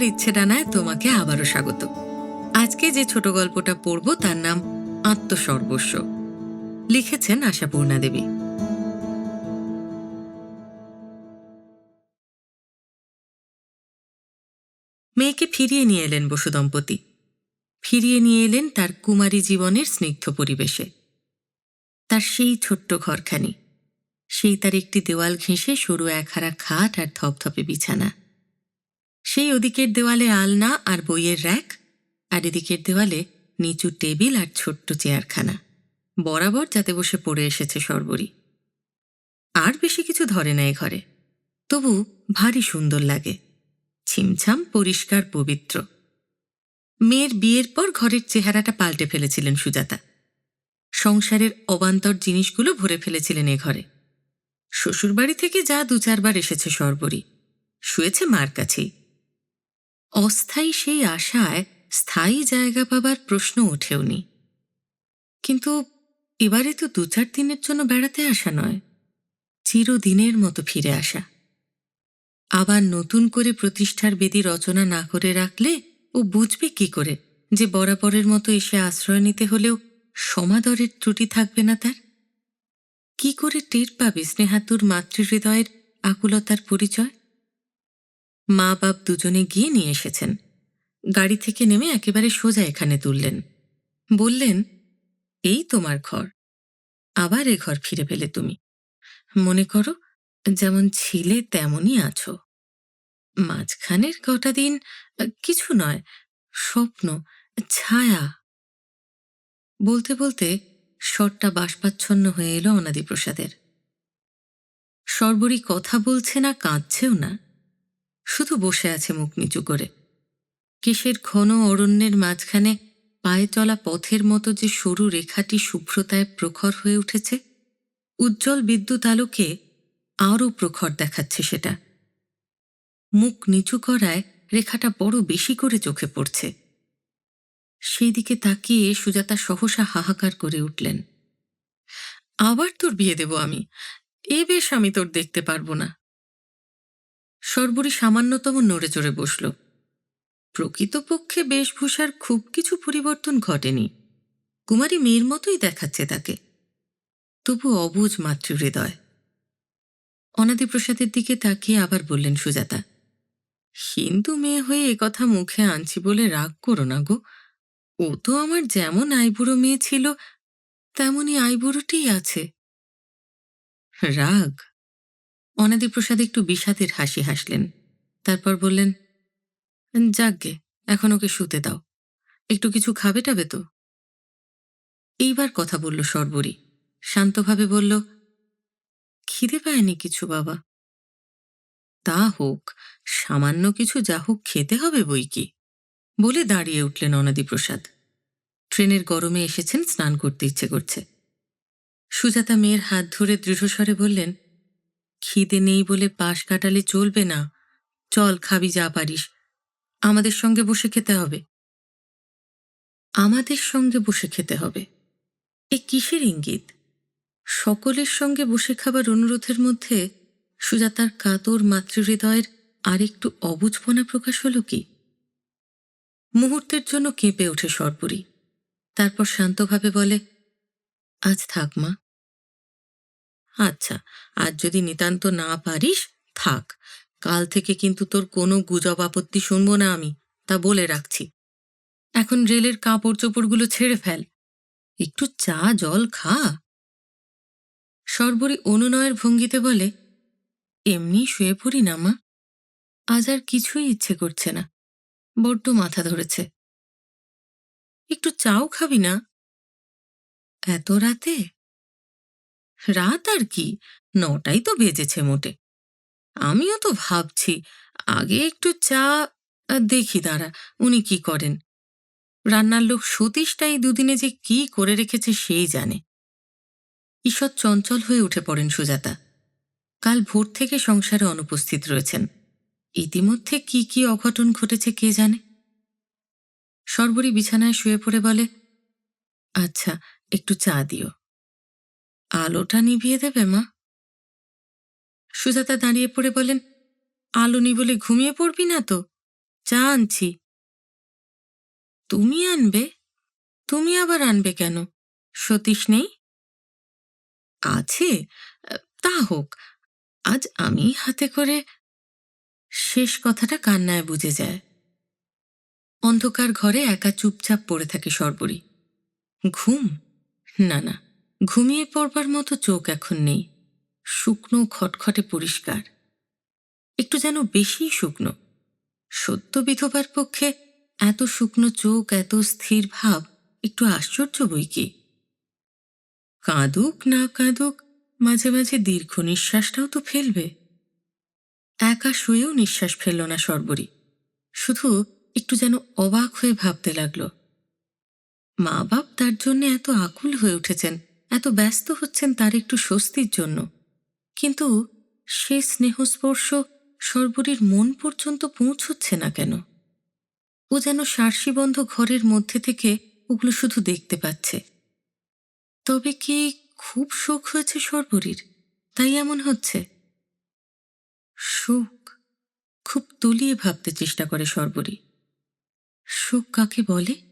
লেখার ইচ্ছে ডানায় তোমাকে আবারও স্বাগত। আজকে যে ছোট গল্পটা পড়ব তার নাম আত্মসর্বস্ব। লিখেছেন আশাপূর্ণা দেবী। মেয়েকে ফিরিয়ে নিয়ে এলেন বসু দম্পতি। ফিরিয়ে নিয়ে এলেন তার কুমারী জীবনের স্নিগ্ধ পরিবেশে। তার সেই ছোট্ট ঘরখানি, সেই তার একটি দেওয়াল ঘেঁষে সরু একহারা খাট আর ধপধপে বিছানা। সেই ওদিকের দেওয়ালে আলনা আর বইয়ের র্যাক, আর এদিকের দেওয়ালে নিচু টেবিল আর ছোট্ট চেয়ারখানা। বরাবর যাতে বসে পড়ে এসেছে সর্বরী। আর বেশি কিছু ধরে না এ ঘরে। তবু ভারী সুন্দর লাগে। ছিমছাম, পরিষ্কার, পবিত্র। মেয়ের বিয়ের পর ঘরের চেহারাটা পাল্টে ফেলেছিলেন সুজাতা। সংসারের অবান্তর জিনিসগুলো ভরে ফেলেছিলেন এ ঘরে। শ্বশুরবাড়ি থেকে যা দু চারবার এসেছে সর্বরী। শুয়েছে মার কাছেই। অস্থায়ী সেই আশায় স্থায়ী জায়গা পাবার প্রশ্ন ওঠেওনি কিন্তু এবারে তো দু চার দিনের জন্য বেড়াতে আসা নয়, চিরদিনের মতো ফিরে আসা। আবার নতুন করে প্রতিষ্ঠার বেদি রচনা না করে রাখলে ও বুঝবে কি করে যে বরাবরের মতো এসে আশ্রয় নিতে হলেও সমাদরের ত্রুটি থাকবে না তার? কি করে টের পাবে স্নেহাতুর মাতৃহৃদয়ের আকুলতার পরিচয়? মা বাপ দুজনে গিয়ে নিয়ে এসেছেন। গাড়ি থেকে নেমে একেবারে সোজা এখানে তুললেন। বললেন, এই তোমার ঘর। আবার এ ঘর ফিরে পেলে তুমি। মনে করো, যেমন ছিলে তেমনই আছো। মাঝখানের কটা দিন, কিছু নয়, স্বপ্ন, ছায়া। বলতে বলতে স্বরটা বাষ্পাচ্ছন্ন হয়ে এলো অনাদিপ্রসাদের। সর্বরী কথা বলছে না, কাঁদছেও না। শুধু বসে আছে মুখ নিচু করে। কিসের ঘন অরণ্যের মাঝখানে পায়ে চলা পথের মতো যে সরু রেখাটি শুভ্রতায় প্রখর হয়ে উঠেছে, উজ্জ্বল বিদ্যুৎ আলোকে আরও প্রখর দেখাচ্ছে সেটা। মুখ নিচু করায় রেখাটা বড় বেশি করে চোখে পড়ছে। সেই দিকে তাকিয়ে সুজাতা সহসা হাহাকার করে উঠলেন। আবার তোর বিয়ে দেব আমি। এ বেশ আমি তোর দেখতে পারব না। সর্বরী সামান্যতম নড়ে চড়ে বসল। প্রকৃতপক্ষে বেশভূষার খুব কিছু পরিবর্তন ঘটেনি। কুমারী মেয়ের মতোই দেখাচ্ছে তাকে। তবু অবুজ মাতৃহৃদয়। অনাদিপ্রসাদের দিকে তাকিয়ে আবার বললেন সুজাতা, হিন্দু মেয়ে হয়ে একথা মুখে আনছি বলে রাগ করো না গো। ও তো আমার যেমন আইবুড়ো মেয়ে ছিল তেমনই আইবুড়োটিই আছে। রাগ? অনাদিপ্রসাদ একটু বিষাদের হাসি হাসলেন। তারপর বললেন, যাকগে, এখন ওকে শুতে দাও। একটু কিছু খাবে টাবে তো? এইবার কথা বলল সর্বরী। শান্তভাবে বলল, খিদে পায়নি কিছু, বাবা? তা হোক, সামান্য কিছু যা হোক খেতে হবে বই কি? বলে দাঁড়িয়ে উঠলেন অনাদিপ্রসাদ ট্রেনের গরমে এসেছেন, স্নান করতে ইচ্ছে করছে। সুজাতা মেয়ের হাত ধরে দৃঢ়স্বরে বললেন খিদে নেই বলে পাশ কাটালে চলবে না। চল খাবি যা পারিস। আমাদের সঙ্গে বসে খেতে হবে। আমাদের সঙ্গে বসে খেতে হবে। এ কিসের ইঙ্গিত? সকলের সঙ্গে বসে খাবার অনুরোধের মধ্যে সুজাতার কাতর মাতৃহৃদয়ের আরেকটু অবুঝপনা প্রকাশ হলো কি? মুহূর্তের জন্য কেঁপে ওঠে সর্বরী তারপর শান্তভাবে বলে, আজ থাক মা। আচ্ছা আজ যদি নিতান্ত না পারিস, থাক। কাল থেকে কিন্তু তোর কোনো গুজব আপত্তি শুনব না আমি, তা বলে রাখছি। এখন রেলের কাপড় চোপড়গুলো ছেড়ে ফেল। একটু চা, জল খা। সর্বরী অনুনয়ের ভঙ্গিতে বলে, এমনি শুয়ে পড়ি না, মা। আজ আর কিছুই ইচ্ছে করছে না। বড্ড মাথা ধরেছে। একটু চাও খাবি না? এত রাতে? রাত আর কি? নটাই তো বেজেছে মোটে। আমিও তো ভাবছি, আগে একটু চা দেখি দাঁড়া, উনি কি করেন? রান্নার লোক সতীশটাই দুদিনে যে কি করে রেখেছে সেই জানে। ঈশ্বর চঞ্চল হয়ে উঠে পড়েন সুজাতা। কাল ভোর থেকে সংসারে অনুপস্থিত রয়েছেন। ইতিমধ্যে কি কি অঘটন ঘটেছে কে জানে? সর্বরী বিছানায় শুয়ে পড়ে বলে আচ্ছা একটু চা দিও। আলোটা নিভিয়ে দেবে, মা। সুজাতা দাঁড়িয়ে পড়ে বলেন, আলো নি বলে ঘুমিয়ে পড়বি না তো? চা আনছি। তুমি আনবে? তুমি আবার আনবে কেন? সতীশ নেই? আছে, তা হোক, আজ আমি হাতে করে শেষ কথাটা কান্নায় বুঝে যায়। অন্ধকার ঘরে একা চুপচাপ পড়ে থাকে সর্বরী। ঘুম? না না ঘুমিয়ে পড়বার মতো চোখ এখন নেই। শুকনো, খটখটে পরিষ্কার। একটু যেন বেশি শুকনো। সত্য বিধবার পক্ষে এত শুকনো চোখ, এত স্থির ভাব, একটু আশ্চর্য বই কি? কাঁদুক না কাঁদুক, মাঝে মাঝে দীর্ঘ নিঃশ্বাসটাও তো ফেলবে। একা শুয়েও নিঃশ্বাস ফেলল না সর্বরী। শুধু একটু যেন অবাক হয়ে ভাবতে লাগল। মা বাপ তার জন্য এত আকুল হয়ে উঠেছেন। এত ব্যস্ত হচ্ছেন তার একটু স্বস্তির জন্য। কিন্তু সে স্নেহস্পর্শ সর্বরীর মন পর্যন্ত পৌঁছচ্ছে না কেন? ও যেন সার্সিবন্ধ ঘরের মধ্যে থেকে ওগুলো শুধু দেখতে পাচ্ছে। তবে কি খুব শোক হয়েছে সর্বরীর? তাই এমন হচ্ছে। শোক? খুব তলিয়ে ভাবতে চেষ্টা করে সর্বরী। শোক কাকে বলে?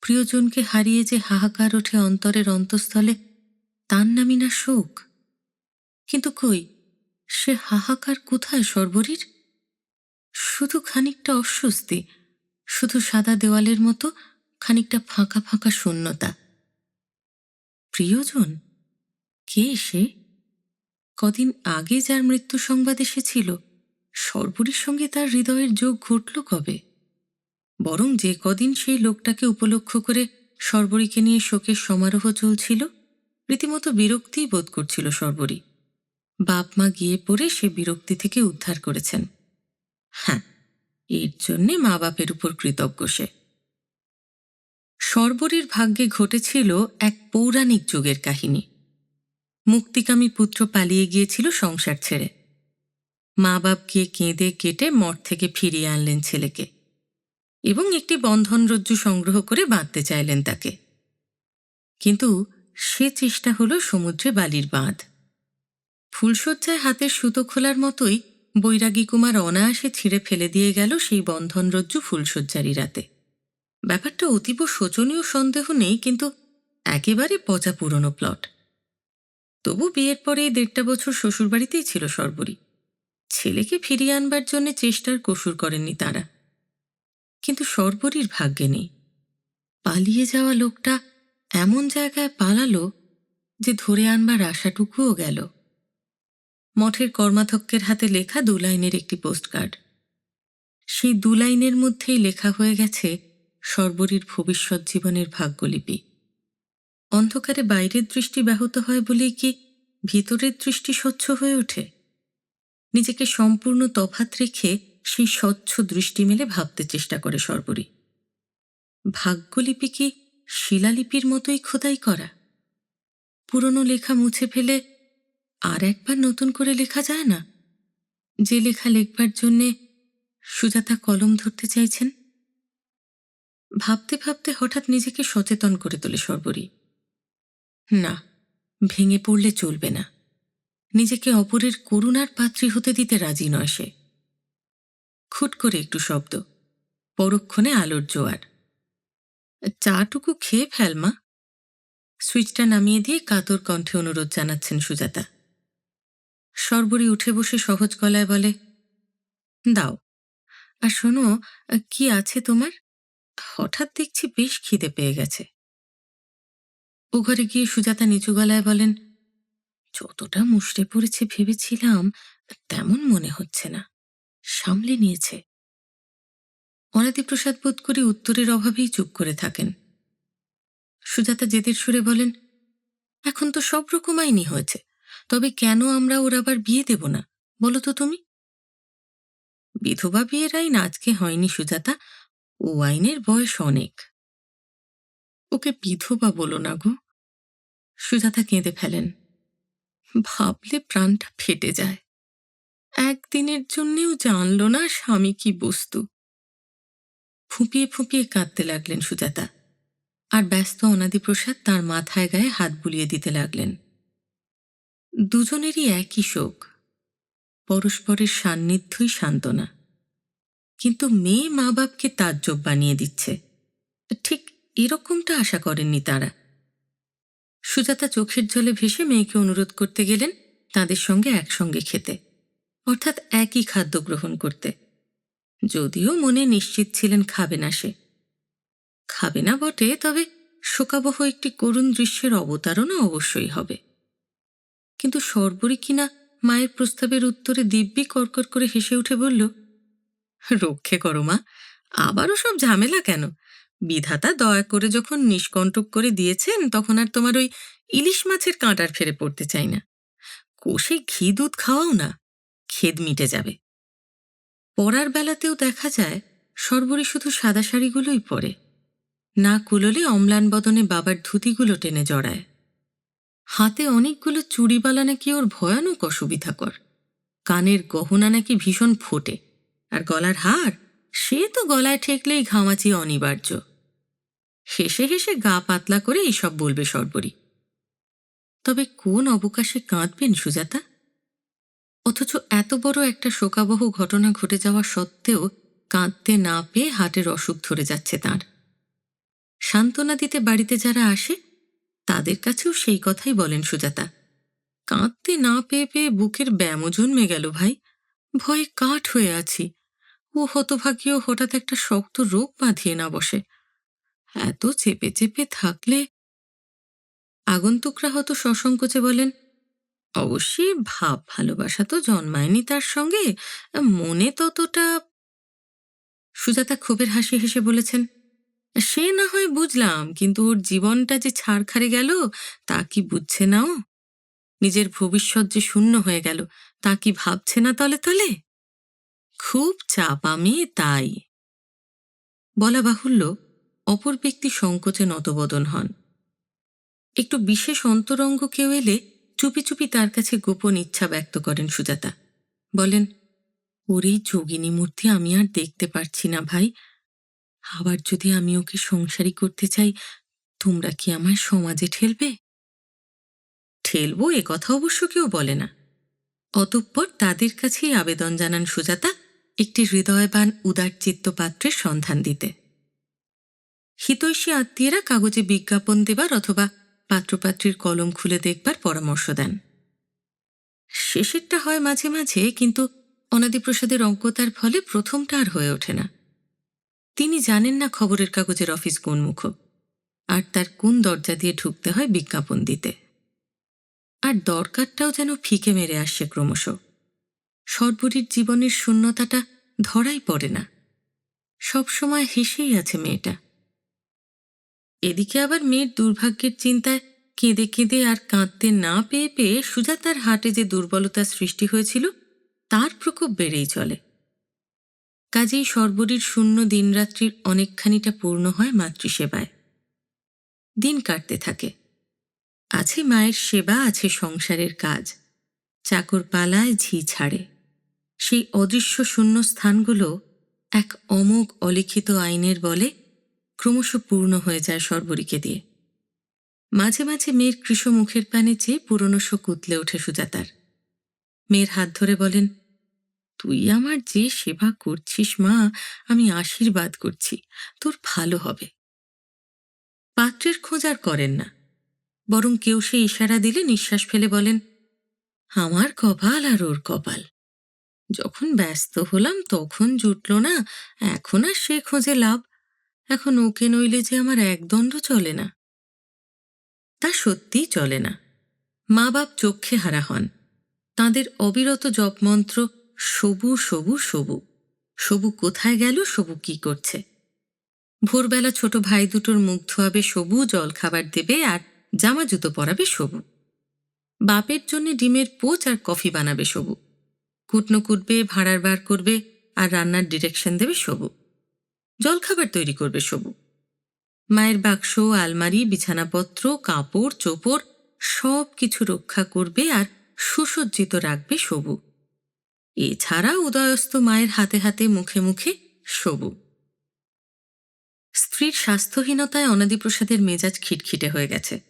প্রিয়জনকে হারিয়ে যে হাহাকার ওঠে অন্তরের অন্তঃস্থলে, তার নামই না শোক। কিন্তু কই, সে হাহাকার কোথায় সর্বরীর? শুধু খানিকটা অস্বস্তি, শুধু সাদা দেওয়ালের মতো খানিকটা ফাঁকা ফাঁকা শূন্যতা। প্রিয়জন? কে সে? কদিন আগে যার মৃত্যু সংবাদ এসেছিল, সর্বরীর সঙ্গে তার হৃদয়ের যোগ ঘটল কবে? বরং যে কদিন সেই লোকটাকে উপলক্ষ করে সর্বরীকে নিয়ে শোকের সমারোহ চলছিল, রীতিমতো বিরক্তিই বোধ করছিল সর্বরী। বাপ মা গিয়ে পড়ে সে বিরক্তি থেকে উদ্ধার করেছেন। হ্যাঁ এর জন্যে মা বাপের উপর কৃতজ্ঞ সে। সর্বরীর ভাগ্যে ঘটেছিল এক পৌরাণিক যুগের কাহিনী। মুক্তিকামী পুত্র পালিয়ে গিয়েছিল সংসার ছেড়ে। মা বাপ গিয়ে কেঁদে কেটে মঠ থেকে ফিরিয়ে আনলেন ছেলেকে। এবং একটি বন্ধনরজ্জু সংগ্রহ করে বাঁধতে চাইলেন তাকে। কিন্তু সে চেষ্টা হলো সমুদ্রে বালির বাঁধ। ফুলশয্যায় হাতের সুতো খোলার মতোই বৈরাগী কুমার অনায়াসে ছিঁড়ে ফেলে দিয়ে গেল সেই বন্ধনরজ্জু ফুলশয্যারি রাতে। ব্যাপারটা অতীব শোচনীয় সন্দেহ নেই, কিন্তু একেবারে পচা পুরনো প্লট। তবু বিয়ের পরে দেড়টা বছর শ্বশুরবাড়িতেই ছিল সর্বরী। ছেলেকে ফিরিয়ে আনবার জন্য চেষ্টার কসুর করেননি তারা। কিন্তু সর্বরীর ভাগ্যে নেই। পালিয়ে যাওয়া লোকটা এমন জায়গায় পালালো যে ধরে আনবার আশাটুকুও গেল। মঠের কর্মাধ্যক্ষের হাতে লেখা দু লাইনের একটি পোস্টকার্ড। সেই দু লাইনের মধ্যেই লেখা হয়ে গেছে সর্বরীর ভবিষ্যৎ জীবনের ভাগ্যলিপি। অন্ধকারে বাইরের দৃষ্টি ব্যাহত হয় বলেই কি ভিতরের দৃষ্টি স্বচ্ছ হয়ে ওঠে? নিজেকে সম্পূর্ণ তফাত রেখে সেই স্বচ্ছ দৃষ্টি মেলে ভাবতে চেষ্টা করে সর্বরী। ভাগ্যলিপি কি শিলালিপির মতোই খোদাই করা? পুরনো লেখা মুছে ফেলে আর একবার নতুন করে লেখা যায় না? যে লেখা লেখবার জন্যে সুজাতা কলম ধরতে চাইছেন? ভাবতে ভাবতে হঠাৎ নিজেকে সচেতন করে তোলে সর্বরী। না, ভেঙে পড়লে চলবে না। নিজেকে অপরের করুণার পাত্রী হতে দিতে রাজি নয় সে। খুট করে একটু শব্দ। পরক্ষণে আলোর জোয়ার। চাটুকু খেয়ে ফেল, মা। সুইচটা নামিয়ে দিয়ে কাতর কণ্ঠে অনুরোধ জানাচ্ছেন সুজাতা। সর্বরী উঠে বসে সহজ গলায় বলে, দাও। আর শোনো, কি আছে তোমার? হঠাৎ দেখছি বেশ খিদে পেয়ে গেছে। ও ঘরে গিয়ে সুজাতা নিচু গলায় বলেন, যতটা মুষড়ে পড়েছে ভেবেছিলাম, তেমন মনে হচ্ছে না। সামলে নিয়েছে। অনাদিপ্রসাদ বোধ করে উত্তরের অভাবেই চুপ করে থাকেন। সুজাতা জেদের সুরে বলেন, এখন তো সব রকম আইনি হয়েছে, তবে কেন আমরা ওর আবার বিয়ে দেব না, বলো তো তুমি? বিধবা বিয়ের আইন আজকে হয়নি সুজাতা, ও আইনের বয়স অনেক। ওকে বিধবা বলো না গো। সুজাতা কেঁদে ফেলেন, ভাবলে প্রাণটা ফেটে যায়। একদিনের জন্যেও জানল না স্বামী কি বস্তু। ফুঁপিয়ে ফুঁপিয়ে কাঁদতে লাগলেন সুজাতা আর ব্যস্ত অনাদিপ্রসাদ তার মাথায় গায়ে হাত বুলিয়ে দিতে লাগলেন। দুজনেরই একই শোক, পরস্পরের সান্নিধ্যই সান্ত্বনা। কিন্তু মেয়ে মা বাপকে তাজ্জব বানিয়ে দিচ্ছে, ঠিক এরকমটা আশা করেননি তারা। সুজাতা চোখের জলে ভেসে মেয়েকে অনুরোধ করতে গেলেন তাদের সঙ্গে একসঙ্গে খেতে। অর্থাৎ একই খাদ্য গ্রহণ করতে। যদিও মনে নিশ্চিত ছিলেন খাবে না সে। খাবে না বটে, তবে শোকাবহ একটি করুণ দৃশ্যের অবতারণা অবশ্যই হবে। কিন্তু সর্বরী কিনা মায়ের প্রস্তাবের উত্তরে দিব্যি কর্কর করে হেসে উঠে বলল, রক্ষে করো মা, আবারও সব ঝামেলা কেন? বিধাতা দয়া করে যখন নিষ্কণ্টক করে দিয়েছেন, তখন আর তোমার ওই ইলিশ মাছের কাঁটার ফেরে পড়তে চাই না। কোষে ঘি দুধ খাওয়াও না। খেদ মিটে যাবে। পরার বেলাতেও দেখা যায়, সর্বরী শুধু সাদা শাড়িগুলোই পরে। না কুলোলে অম্লান বদনে বাবার ধুতিগুলো টেনে জড়ায়। হাতে অনেকগুলো চুড়িবালা নাকি ওর ভয়ানক অসুবিধাকর কানের গহনা নাকি ভীষণ ফোটে। আর গলার হার, সে তো গলায় ঠেকলেই ঘামাচি অনিবার্য। হেসে হেসে গা পাতলা করে এইসব বলবে সর্বরী। তবে কোন অবকাশে কাঁদবেন সুজাতা? অথচ এত বড় একটা শোকাবহ ঘটনা ঘটে যাওয়া সত্ত্বেও কাঁদতে না পেয়ে হাটের অসুখ ধরে যাচ্ছে তার। সান্ত্বনা দিতে বাড়িতে যারা আসে, তাদের কাছেও সেই কথাই বলেন সুজাতা। কাঁদতে না পেয়ে পেয়ে বুকের ব্যামো জন্মে গেল ভাই। ভয়ে কাঠ হয়ে আছি। ও হতভাগীয় হঠাৎ একটা শক্ত রোগ বাঁধিয়ে না বসে। এত চেপে চেপে থাকলে আগন্তুকরা হয়তো সসংকোচে বলেন অবশ্যই ভাব ভালোবাসা তো জন্মায়নি তার সঙ্গে। মনে ততটা সুজাতা ক্ষোভের হাসি হেসে বলেছেন, সে না হয় বুঝলাম, কিন্তু ওর জীবনটা যে ছাড়খাড়ে গেল, তা কি বুঝছে না ও? নিজের ভবিষ্যৎ যে শূন্য হয়ে গেল, তা কি ভাবছে না তলে তলে? খুব চাপ, আমি তাই। বলা বাহুল্য, অপর ব্যক্তি সংকোচে নতবদন হন। একটু বিশেষ অন্তরঙ্গ কেউ এলে চুপি চুপি তার কাছে গোপন ইচ্ছা ব্যক্ত করেন সুজাতা। বলেন, ওর এই যোগিনী মূর্তি আমি আর দেখতে পারছি না ভাই। আবার যদি আমি ওকে সংসারী করতে চাই, তোমরা কি আমার সমাজে ঠেলবে? ঠেলবো, এ কথা অবশ্য কেউ বলে না। অতঃপর তাদের কাছেই আবেদন জানান সুজাতা একটি হৃদয়বান উদারচিত্ত পাত্রের সন্ধান দিতে। হিতৈষী আত্মীয়রা কাগজে বিজ্ঞাপন দেবার অথবা পাত্রপাত্রীর কলম খুলে দেখবার পরামর্শ দেন। শেষেরটা হয় মাঝে মাঝে, কিন্তু অনাদিপ্রসাদের অজ্ঞতার ফলে প্রথমটা আর হয়ে ওঠে না। তিনি জানেন না খবরের কাগজের অফিস কোন মুখ আর তার কোন দরজা দিয়ে ঢুকতে হয় বিজ্ঞাপন দিতে। আর দরকারটাও যেন ফিকে মেরে আসছে ক্রমশ। সর্বরীর জীবনের শূন্যতাটা ধরাই পড়ে না। সবসময় হেসেই আছে মেয়েটা। এদিকে আবার মেয়ের দুর্ভাগ্যের চিন্তায় কেঁদে কেঁদে আর কাঁদতে না পেয়ে পেয়ে সুজাতার হাটে যে দুর্বলতার সৃষ্টি হয়েছিল, তার প্রকোপ বেড়েই চলে। কাজেই সর্বরীর শূন্য দিনরাত্রির অনেকখানিটা পূর্ণ হয় মাতৃসেবায়। দিন কাটতে থাকে। আছে মায়ের সেবা, আছে সংসারের কাজ। চাকর পালায়, ঝি ছাড়ে। সেই অদৃশ্য শূন্য স্থানগুলো এক অমোঘ অলিখিত আইনের বলে ক্রমশ পূর্ণ হয়ে যায় সর্বরীকে দিয়ে। মাঝে মাঝে মেয়ের কৃষ মুখের পানে চেয়ে পুরনো শোক উতলে ওঠে সুজাতার। মেয়ের হাত ধরে বলেন, তুই আমার যে সেবা করছিস মা, আমি আশীর্বাদ করছি, তোর ভালো হবে। পাত্রের খোঁজ আর করেন না। বরং কেউ সে ইশারা দিলে নিঃশ্বাস ফেলে বলেন, আমার কপাল আর ওর কপাল। যখন ব্যস্ত হলাম তখন জুটল না, এখন আর সে খোঁজে লাভ এখন ওকে নইলে যে আমার একদণ্ড চলে না। তা সত্যিই চলে না। মা বাপ চক্ষে হারা হন। তাঁদের অবিরত জপমন্ত্র, সবু সবু সবু। সবু কোথায় গেল, সবু কি করছে? ভোরবেলা ছোট ভাই দুটোর মুখ ধোয়াবে সবু, জল খাবার দেবে আর জামা জুতো পরাবে সবু। বাপের জন্য ডিমের পোচ আর কফি বানাবে সবু। কুটনো কুটবে, ভাড়ার বার করবে আর রান্নার ডিরেকশন দেবে সবু। জলখাবার তৈরি করবে সবু। মায়ের বাক্স, আলমারি, বিছানাপত্র, কাপড়, চোপড় সব কিছু রক্ষা করবে আর সুসজ্জিত রাখবে সবু। এছাড়া উদয়স্ত মায়ের হাতে হাতে, মুখে মুখে সবু। স্ত্রীর স্বাস্থ্যহীনতায় অনাদিপ্রসাদের মেজাজ খিটখিটে হয়ে গেছে।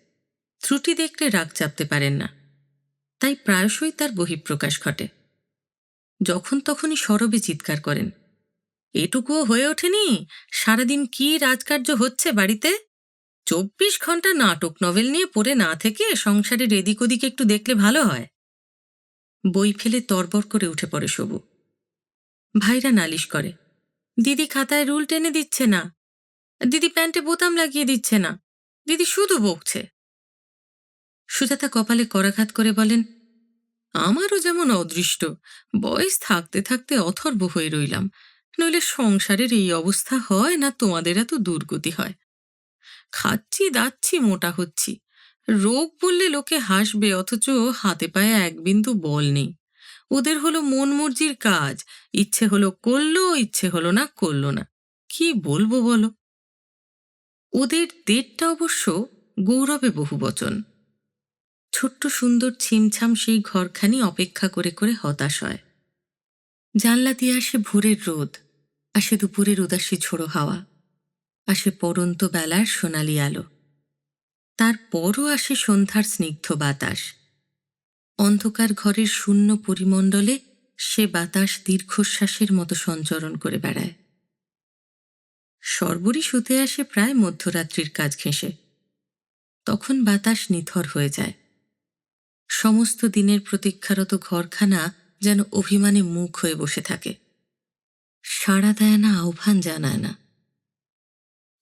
ত্রুটি দেখলে রাগ চাপতে পারেন না। তাই প্রায়শই তার বহিঃপ্রকাশ ঘটে। যখন তখনই সরবে চিৎকার করেন। এটুকুও হয়ে ওঠেনি? সারাদিন কি রাজকার্য হচ্ছে বাড়িতে? চব্বিশ ঘণ্টা নাটক নভেল নিয়ে পড়ে না থেকে সংসারের এদিক ওদিক একটু দেখলে ভালো হয়। বই ফেলে তরবর করে উঠে পড়ে সবু ভাইরা নালিশ করে, দিদি খাতায় রুল টেনে দিচ্ছে না। দিদি প্যান্টে বোতাম লাগিয়ে দিচ্ছে না। দিদি শুধু বকছে। সুজাতা কপালে করাঘাত করে বলেন, আমারও যেমন অদৃষ্ট, বয়স থাকতে থাকতে অথর্ব হয়ে রইলাম। নইলে সংসারের এই অবস্থা হয় না তোমাদের এত দুর্গতি হয়? খাচ্ছি, দাচ্ছি, মোটা হচ্ছি। রোগ বললে লোকে হাসবে, অথচ হাতে পায়ে এক বিন্দু বল নেই। ওদের হলো মন মর্জির কাজ। ইচ্ছে হলো করল, ইচ্ছে হলো না করল না। কি বলব বলো? ওদের দেড়টা অবশ্য গৌরবে বহু বচন ছোট্ট সুন্দর ছিমছাম সেই ঘরখানি অপেক্ষা করে করে হতাশ হয়। জানলা দিয়ে আসে ভোরের রোদ, আসে দুপুরের উদাসী ঝোড়ো হাওয়া, আসে পরন্ত বেলার সোনালি আলো। তারপরও আসে সন্ধ্যার স্নিগ্ধ বাতাস। অন্ধকার ঘরের শূন্য পরিমণ্ডলে সে বাতাস দীর্ঘশ্বাসের মতো সঞ্চরণ করে বেড়ায়। সর্বরই শুতে আসে প্রায় মধ্যরাত্রির কাজ ঘেঁষে। তখন বাতাস নিথর হয়ে যায়। সমস্ত দিনের প্রতীক্ষারত ঘরখানা যেন অভিমানে মুখ হয়ে বসে থাকে। সাড়া দেয় না, আহ্বান জানায় না।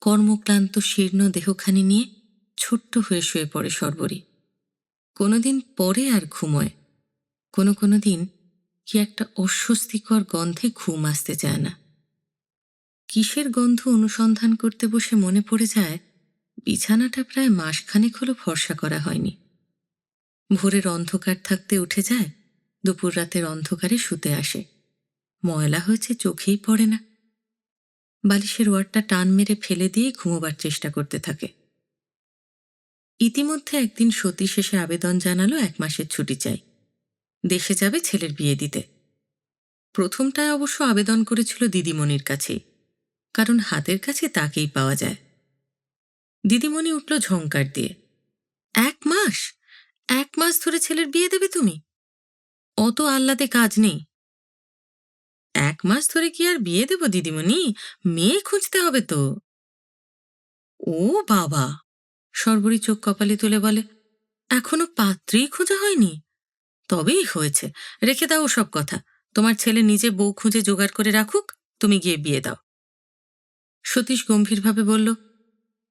কর্মক্লান্ত, শীর্ণ দেহখানি নিয়ে ছোট্ট হয়ে শুয়ে পড়ে সর্বরী। কোনোদিন পরে আর ঘুমোয়। কোনো কোনো দিন কি একটা অস্বস্তিকর গন্ধে ঘুম আসতে চায় না। কিসের গন্ধ অনুসন্ধান করতে বসে মনে পড়ে যায়, বিছানাটা প্রায় মাসখানেক হলো ফর্সা করা হয়নি। ভোরের অন্ধকার থাকতে উঠে যায় দুপুর রাতের অন্ধকারে শুতে আসে। ময়লা হয়েছে, চোখেই পড়ে না। বালিশের ওয়ারটা টান মেরে ফেলে দিয়ে ঘুমোবার চেষ্টা করতে থাকে। ইতিমধ্যে একদিন সতীশ এসে আবেদন জানালো এক মাসের ছুটি চাই। দেশে যাবে ছেলের বিয়ে দিতে। প্রথমটায় অবশ্য আবেদন করেছিল দিদিমণির কাছেই, কারণ হাতের কাছে তাকেই পাওয়া যায়। দিদিমণি উঠল ঝঙ্কার দিয়ে। এক মাস? এক মাস ধরে ছেলের বিয়ে দেবে তুমি? অত আহ্লাদে কাজ নেই। এক মাস ধরে কি আর বিয়ে দেব, দিদিমণি? মেয়ে খুঁজতে হবে তো। ও বাবা, সর্বরী চোখ কপালে তুলে বলে, এখনও পাত্রী খোঁজা হয়নি? তবেই হয়েছে। রেখে দাও সব কথা। তোমার ছেলে নিজে বউ খুঁজে জোগাড় করে রাখুক, তুমি গিয়ে বিয়ে দাও। সতীশ গম্ভীরভাবে বলল,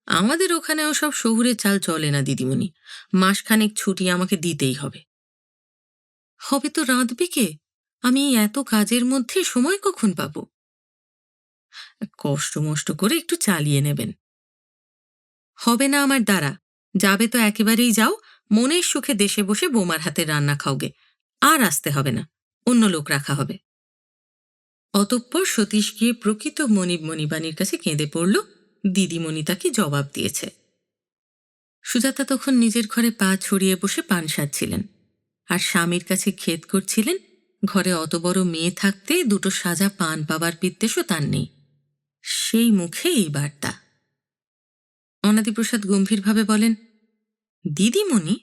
আমাদের ওখানে সব শহুরে চাল চলে না, দিদিমণি। মাসখানেক ছুটি আমাকে দিতেই হবে। হবে তো রাঁধবে কে আমি এত কাজের মধ্যে সময় কখন পাব? কষ্ট মষ্ট করে একটু চালিয়ে নেবেন। হবে না আমার দ্বারা। যাবে তো একেবারেই যাও, মনের সুখে দেশে বসে বোমার হাতে রান্না খাওগে। আর আসতে হবে না, অন্য লোক রাখা হবে। অতঃপর সতীশ গিয়ে প্রকৃত মনিব মণিবাণীর কাছে কেঁদে পড়ল, দিদিমণি তাকে জবাব দিয়েছে। সুজাতা তখন নিজের ঘরে পা ছড়িয়ে বসে পান সাজছিলেন। আর স্বামীর কাছে খেদ করছিলেন, ঘরে অত বড় মেয়ে থাকতে দুটো সাজা পান পাবার বিদ্বেষও তার নেই। সেই মুখে এই বার্তা। অনাদিপ্রসাদ গম্ভীরভাবে বলেন, দিদিমণি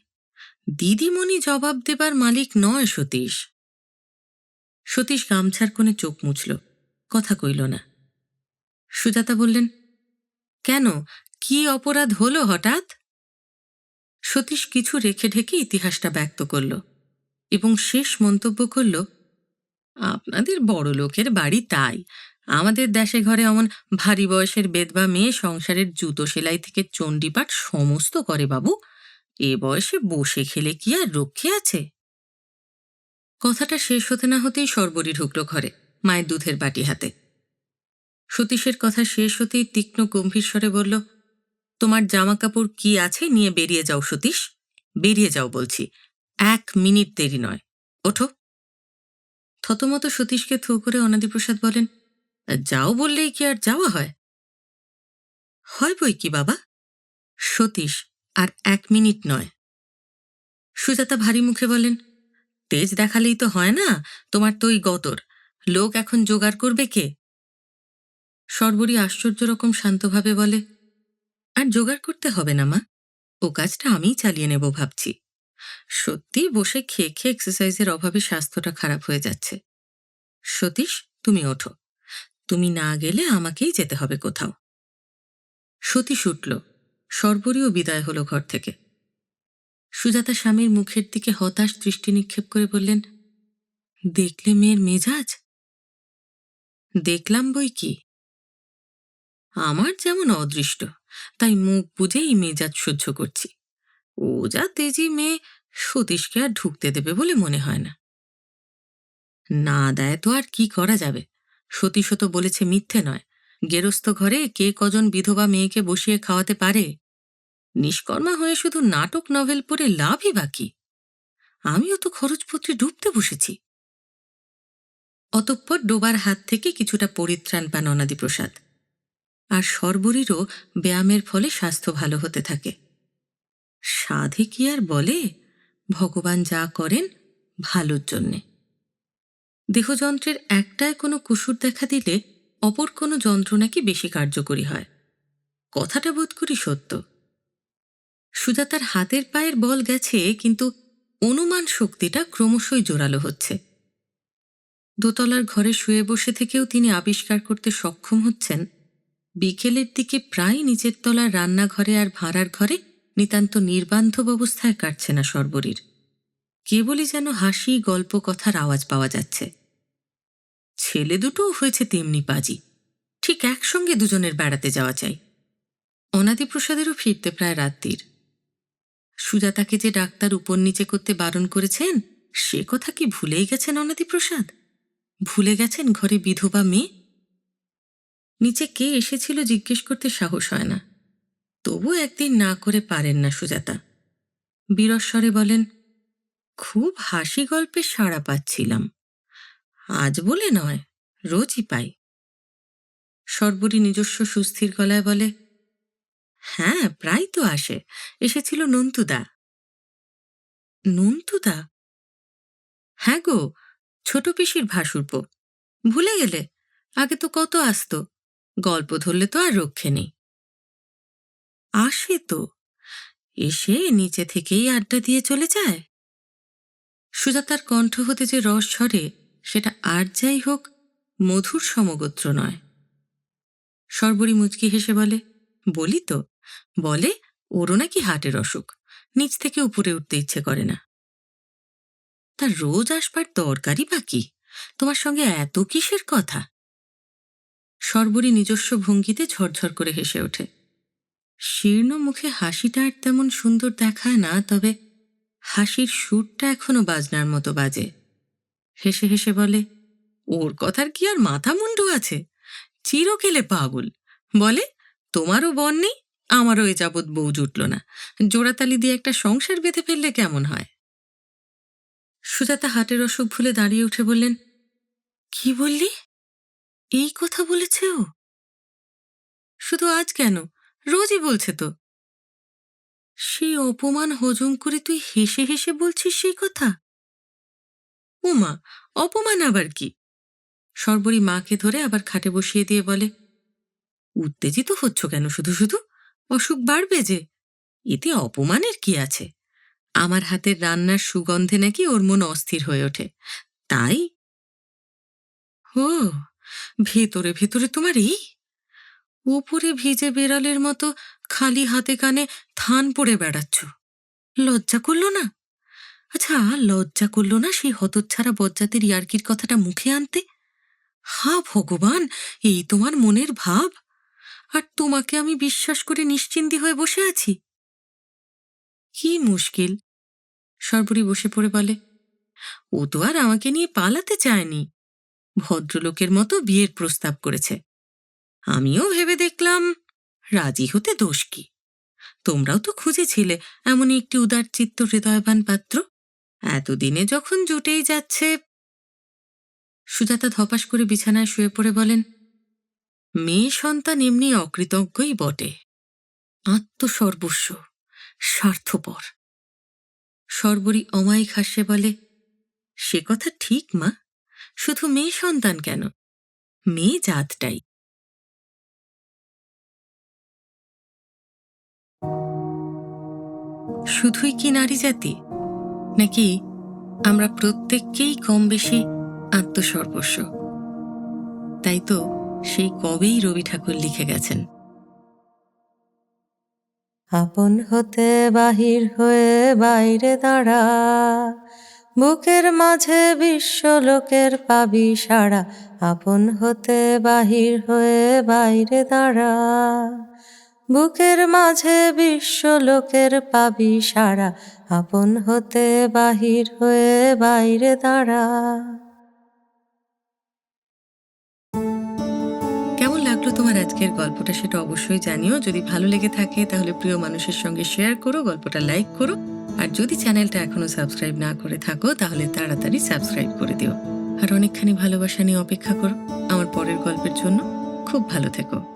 দিদিমণি জবাব দেবার মালিক নয় সতীশ। সতীশ গামছার কোণে চোখ মুছল, কথা কইল না। সুজাতা বললেন, কেন? কি অপরাধ হলো হঠাৎ? সতীশ কিছু রেখে ঢেকে ইতিহাসটা ব্যক্ত করল। এবং শেষ মন্তব্য করল, আপনাদের বড় লোকের বাড়ি তাই। আমাদের দেশে ঘরে অমন ভারী বয়সের বেদবা মেয়ে সংসারের জুতো সেলাই থেকে চণ্ডীপাঠ সমস্ত করে বাবু। এ বয়সে বসে খেলে কি আর রক্ষে আছে? কথাটা শেষ হতে না হতেই সর্বরী ঢুকল ঘরে, মায়ের দুধের বাটি হাতে। সতীশের কথা শেষ হতেই তীক্ষ্ণ গম্ভীর স্বরে বলল, তোমার জামা কাপড় কি আছে নিয়ে বেরিয়ে যাও সতীশ? বেরিয়ে যাও বলছি। এক মিনিট দেরি নয়। ওঠো। থতমত সতীশকে থু করে অনাদিপ্রসাদ বলেন, যাও বললেই কি আর যাওয়া হয়? হয় বই কি, বাবা? সতীশ, আর এক মিনিট নয়। সুজাতা ভারী মুখে বলেন, তেজ দেখালেই তো হয় না, তোমার তো ওই গতর লোক এখন জোগাড় করবে কে? সর্বরী আশ্চর্য রকম শান্তভাবে বলে, আর জোগাড় করতে হবে না মা। ও কাজটা আমিই চালিয়ে নেব ভাবছি। সত্যি বসে খেয়ে খেয়ে এক্সারসাইজের অভাবে স্বাস্থ্যটা খারাপ হয়ে যাচ্ছে। সতীশ, তুমি ওঠো। তুমি না গেলে আমাকেই যেতে হবে কোথাও। সতীশ উঠল। সর্বরীও বিদায় হলো ঘর থেকে। সুজাতা স্বামীর মুখের দিকে হতাশ দৃষ্টি নিক্ষেপ করে বললেন, দেখলে মেয়ের মেজাজ? দেখলাম বই কি? আমার যেমন অদৃষ্ট, তাই মুখ বুঝেই মেজাজ সহ্য করছি। ও যা তেজি মেয়ে, সতীশকে আর ঢুকতে দেবে বলে মনে হয় না। না দেয় তো আর কি করা যাবে? সতীশ তো বলেছে মিথ্যে নয়। গেরস্থ ঘরে কে কজন বিধবা মেয়েকে বসিয়ে খাওয়াতে পারে? নিষ্কর্মা হয়ে শুধু নাটক নভেল পড়ে লাভই বাকি। আমিও তো খরচপত্রে ডুবতে বসেছি। অতঃপর ডোবার হাত থেকে কিছুটা পরিত্রাণ পান অনাদি প্রসাদ আর সর্বরীরও ব্যায়ামের ফলে স্বাস্থ্য ভালো হতে থাকে। সাধে কি আর বলে? ভগবান যা করেন ভালোর জন্যে। দেহযন্ত্রের একটায় কোনো কুসুর দেখা দিলে অপর কোনো যন্ত্র নাকি বেশি কার্যকরী হয়। কথাটা বোধ করি সত্য। সুজাতার হাতের পায়ের বল গেছে, কিন্তু অনুমান শক্তিটা ক্রমশই জোরালো হচ্ছে। দোতলার ঘরে শুয়ে বসে থেকেও তিনি আবিষ্কার করতে সক্ষম হচ্ছেন, বিকেলের দিকে প্রায় নিচের তলার রান্নাঘরে আর ভাড়ার ঘরে নিতান্ত নির্বান্ধব অবস্থায় কাটছে না সর্বরীর। কেবলই যেন হাসি, গল্প, কথার আওয়াজ পাওয়া যাচ্ছে। ছেলে দুটোও হয়েছে তেমনি পাজি। ঠিক একসঙ্গে দুজনের বেড়াতে যাওয়া চাই। অনাদিপ্রসাদেরও ফিরতে প্রায় রাত্রির। সুজাতাকে যে ডাক্তার উপর নিচে করতে বারণ করেছেন, সে কথা কি ভুলেই গেছেন অনাদিপ্রসাদ? ভুলে গেছেন ঘরে বিধবা মেয়ে? নিচে কে এসেছিল জিজ্ঞেস করতে সাহস হয় না। তবু একদিন না করে পারেন না সুজাতা। বীরস্বরে বলেন, খুব হাসি গল্পে সাড়া পাচ্ছিলাম। আজ বলে নয়, রোজই পাই। সর্বরী নিজস্ব সুস্থির গলায় বলে হ্যাঁ প্রায় তো আসে, এসেছিল নন্তুদা। নন্তুদা? হ্যাঁ গো, ছোট পিসির ভাসুরপো। ভুলে গেলে, আগে তো কত আসতো, গল্প ধরলে তো আর রক্ষে নেই। আসে তো। এসে নিচে থেকেই আড্ডা দিয়ে চলে যায়। সুজাতার কণ্ঠ হতে যে রস ঝরে, সেটা আর যাই হোক, মধুর সমগোত্র নয়। সর্বরী মুচকি হেসে বলে, বলি তো, বলে ওরও নাকি হাটের অসুখ, নিচ থেকে উপরে উঠতে ইচ্ছে করে না। তার রোজ আসবার দরকারই বাকি তোমার সঙ্গে এত কিসের কথা? সর্বরী নিজস্ব ভঙ্গিতে ঝরঝর করে হেসে ওঠে। শীর্ণ মুখে হাসিটা আর তেমন সুন্দর দেখায় না, তবে হাসির সুরটা এখনও বাজনার মতো বাজে। হেসে হেসে বলে, ওর কথার কি আর মাথা মুন্ডু আছে? চিরকেলে পাগল। বলে, তোমারও বন নেই, আমারও এ যাবৎ বউ জুটল না। জোড়াতালি দিয়ে একটা সংসার বেঁধে ফেললে কেমন হয়? সুজাতা হাটের অসুখ ভুলে দাঁড়িয়ে উঠে বললেন, কি বললি? এই কথা বলেছে? ও শুধু আজ কেন? রোজই বলছে তো। সেই অপমান হজম করে তুই হেসে হেসে বলছিস সেই কথা? উমা, অপমান আবার কি? সর্বরী মাকে ধরে আবার খাটে বসিয়ে দিয়ে বলে, উত্তেজিত হচ্ছ কেন শুধু শুধু? অসুখ বাড়বে যে। এতে অপমানের কি আছে? আমার হাতের রান্নার সুগন্ধে নাকি ওর মন অস্থির হয়ে ওঠে। তাই? ও, ভেতরে ভেতরে তোমার এই উপরে ভিজে বেড়ালের মতো খালি হাতে কানে থান পড়ে বেড়াচ্ছ। লজ্জা করল না? আচ্ছা লজ্জা করল না সেই হতচ্ছাড়া বজ্জাতের ইয়ার্কির কথাটা মুখে আনতে? হা ভগবান, এই তোমার মনের ভাব? আর তোমাকে আমি বিশ্বাস করে নিশ্চিন্তি হয়ে বসে আছি। কি মুশকিল, সর্বরী বসে পড়ে বলে। ও তো আর আমাকে নিয়ে পালাতে চায়নি। ভদ্রলোকের মতো বিয়ের প্রস্তাব করেছে। আমিও ভেবে দেখলাম, রাজি হতে দোষ কি? তোমরাও তো খুঁজেছিলে এমন একটি উদার চিত্ত হৃদয়বান পাত্র। এতদিনে যখন জুটেই যাচ্ছে। সুজাতা ধপাস করে বিছানায় শুয়ে পড়ে বলেন, মেয়ে সন্তান এমনি অকৃতজ্ঞই বটে। আত্মসর্বস্ব, স্বার্থপর। সর্বরী অমায়িক হাস্যে বলে, সে কথা ঠিক মা, শুধু মেয়ে সন্তান কেন? মেয়ে জাতটাই। শুধুই কি নারী জাতি? নাকি আমরা প্রত্যেককেই কম বেশি আত্মসর্বস্ব? তাই তো সেই কবেই রবি ঠাকুর লিখে গেছেন। আপন হতে বাহির হয়ে বাইরে দাঁড়া, বুকের মাঝে বিশ্ব লোকের পাবি সারা আপন হতে বাহির হয়ে বাইরে দাঁড়া। বুকের মাঝে বিশ্ব লোকের পাবি সারা আপন হতে বাহির হয়ে বাইরে দাঁড়া। কেমন লাগল তোমার আজকের গল্পটা সেটা অবশ্যই জানিও। যদি ভালো লেগে থাকে তাহলে প্রিয় মানুষের সঙ্গে শেয়ার করো, গল্পটা লাইক করো। আর যদি চ্যানেলটা এখনও সাবস্ক্রাইব না করে থাকো তাহলে তাড়াতাড়ি সাবস্ক্রাইব করে দিও। আর অনেকখানি ভালোবাসা নিয়ে অপেক্ষা করো আমার পরের গল্পের জন্য। খুব ভালো থেকো।